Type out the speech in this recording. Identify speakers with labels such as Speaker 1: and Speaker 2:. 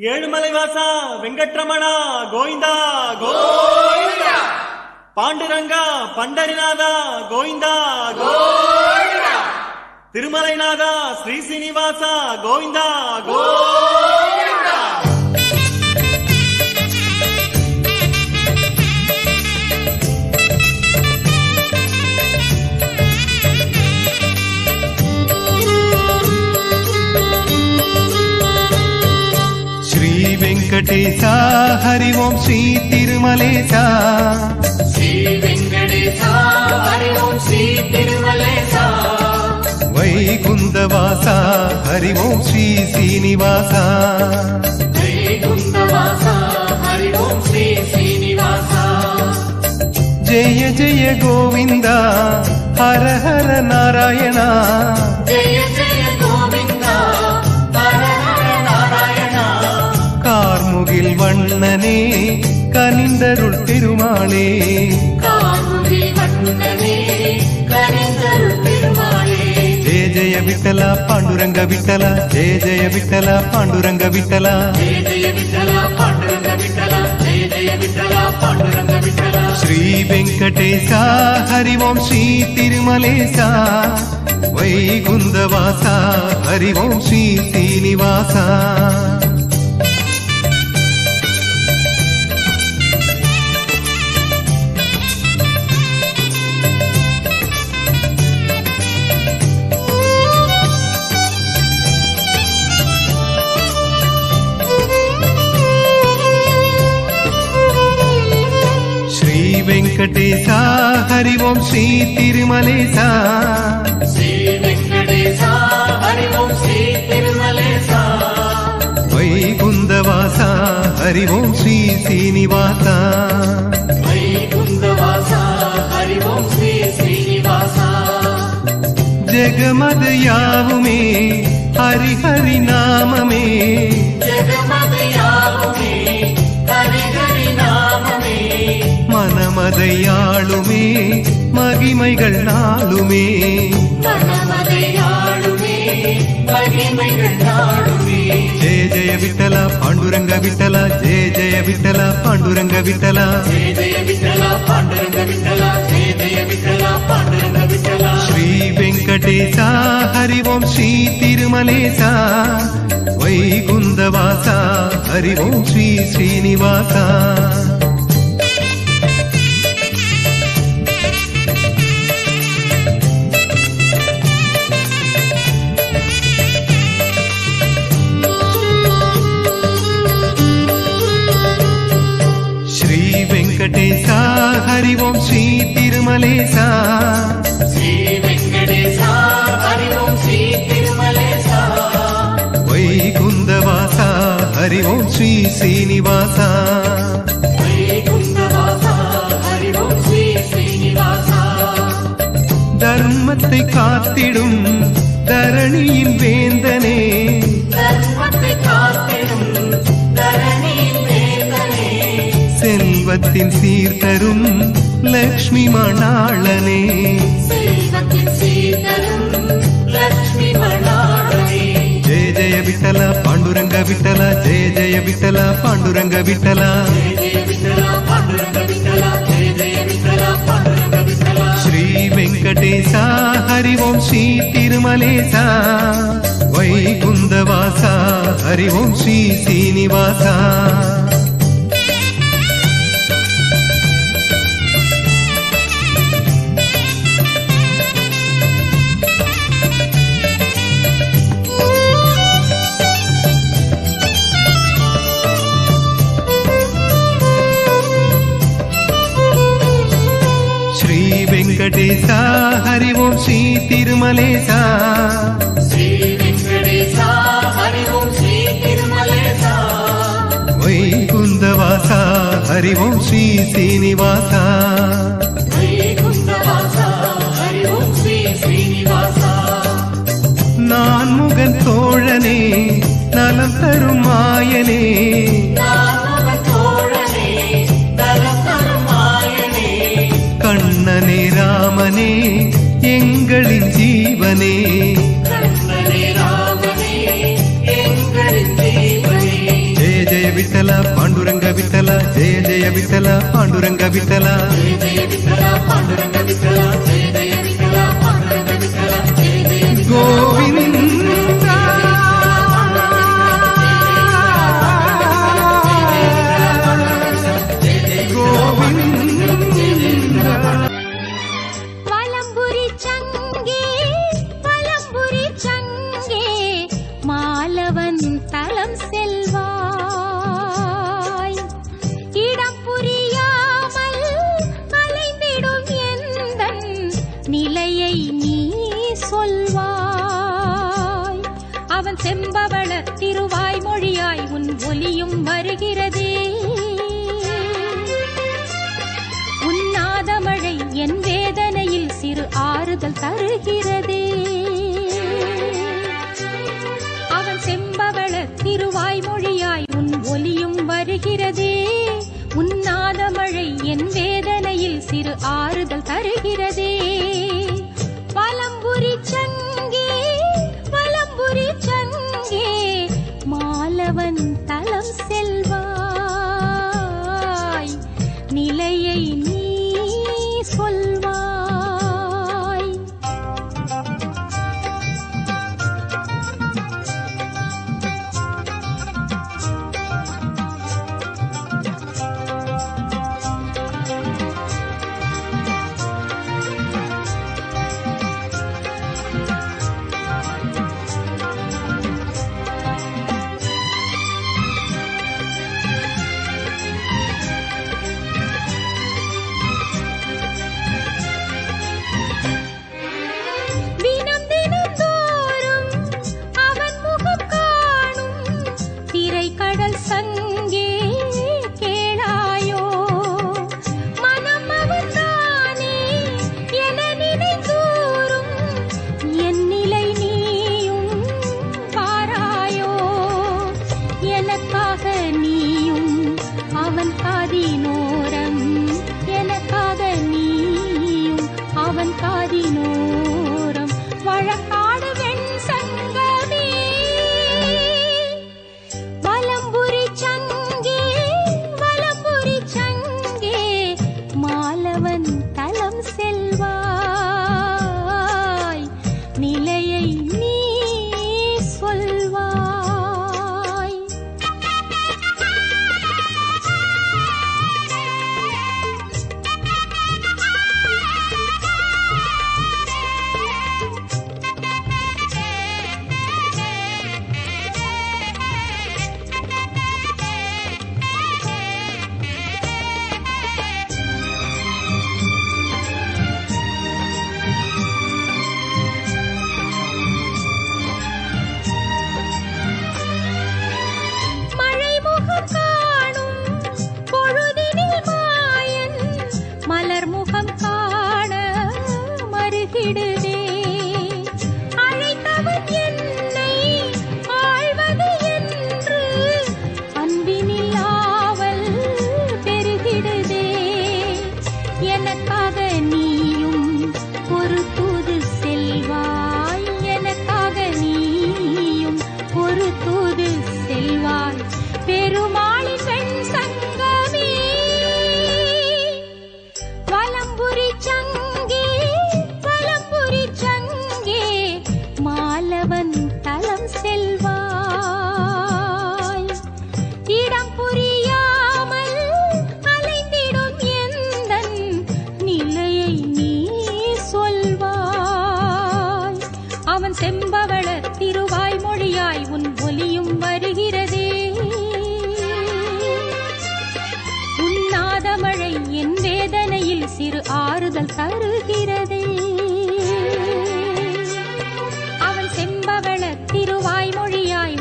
Speaker 1: ஏழுமலை வாசா வெங்கட்ரமணா கோவிந்தா கோவிந்தா. பாண்டுரங்கா பண்டரிநாதா கோவிந்தா கோவிந்தா. திருமலைநாதா ஸ்ரீ சீனிவாசா கோவிந்தா கோவிந்தா
Speaker 2: వెంకటేశ హరి ఓం శ్రీ తిరుమలేశ. వైకుందవాస హరి ఓం శ్రీ శ్రీనివాస. జయ జయ గోవింద హర హర నారాయణ. பாண்டுரங்க விட்டல ஜெய ஜெய விட்டல பாண்டுரங்க விட்டல
Speaker 3: ஜெய ஜெய விட்டல பாண்டுரங்க விட்டல
Speaker 2: శ్రీ వెంకటేశ హరి ఓం శ్రీ తిరుమలేశ వైకుందవాస హరి ఓం శ్రీ శ్రీనివాస வெங்கடேசா ஹரி
Speaker 3: ஓம் ஸ்ரீ திருமலேசா. வைகுந்தவாசா ஹரி
Speaker 2: ஓம் ஸ்ரீ சீனிவாசா. ஜெகமது யாவுமே
Speaker 3: ஹரி ஹரி நாமமே. ஜெகம
Speaker 2: மனமதையாளுமே மகிமைகள் நாளுமே. ஜெய ஜெய விட்டலா பாண்டுரங்க விட்டலா ஜெய ஜெய விட்டலா பாண்டுரங்க விட்டலா. ஸ்ரீ வெங்கடேசா ஹரிவோம் ஸ்ரீ திருமலேசா. வைகுந்தவாசா ஹரிவோம் ஸ்ரீ ஸ்ரீனிவாசா. వెంకటేశ హరి ఓం శ్రీ తిరుమలేశ
Speaker 3: శ్రీ వెంకటేశ హరి ఓం శ్రీ తిరుమలేశ
Speaker 2: వైకుందవాస హరి ఓం శ్రీ శ్రీనివాస
Speaker 3: వైకుంఠవాస హరి ఓం శ్రీ శ్రీనివాస
Speaker 2: தர்மத்தை காத்திடும் தரணியின் வேந்தனே செல்வத்தின் சீர்தரும் லக்ஷ்மி மணாளனே. ஜெய ஜெய விட்டல பாண்டுரங்க விட்டல ஜெய ஜெய விட்டல பாண்டுரங்க விட்டல.
Speaker 3: ஜெய ஜெய விட்டல பாண்டுரங்க விட்டல ஜெய ஜெய விட்டல பாண்டுரங்க விட்டல.
Speaker 2: శ్రీ వెంకటేశ హరి ఓం శ్రీ తిరుమలేశ శ్రీ వెంకటేశ హరి ఓం శ్రీ తిరుమలేశ వైకుందవాస హరి ఓం శ్రీ శ్రీనివాస
Speaker 3: வைகுந்தவாச ஹரி ஓம் ஸ்ரீ ஸ்ரீனிவாச
Speaker 2: நான் முகன் தோழனே நலம் தரும் மாயனே
Speaker 4: విఠల జయ జయ విఠల పాండురంగ విఠల. గోవింద நிலையை நீ சொல்வாய். அவன் செம்பவள திருவாய் மொழியாய் உன் ஒலியும் வருகிறதே. உன்னாத மழை என் வேதனையில் சிறு ஆறுதல் தருகிறதே. அவன் செம்பவள திருவாய் மொழியாய் உன் ஒலியும் வருகிறதே. உன்னாத மழை என் வேதனையில் சிறு ஆறுதல் தருகிறது. வந்தவன் தலம் செல்வான் tiene cadenita. செம்பவள திருவாய் மொழியாய் உன்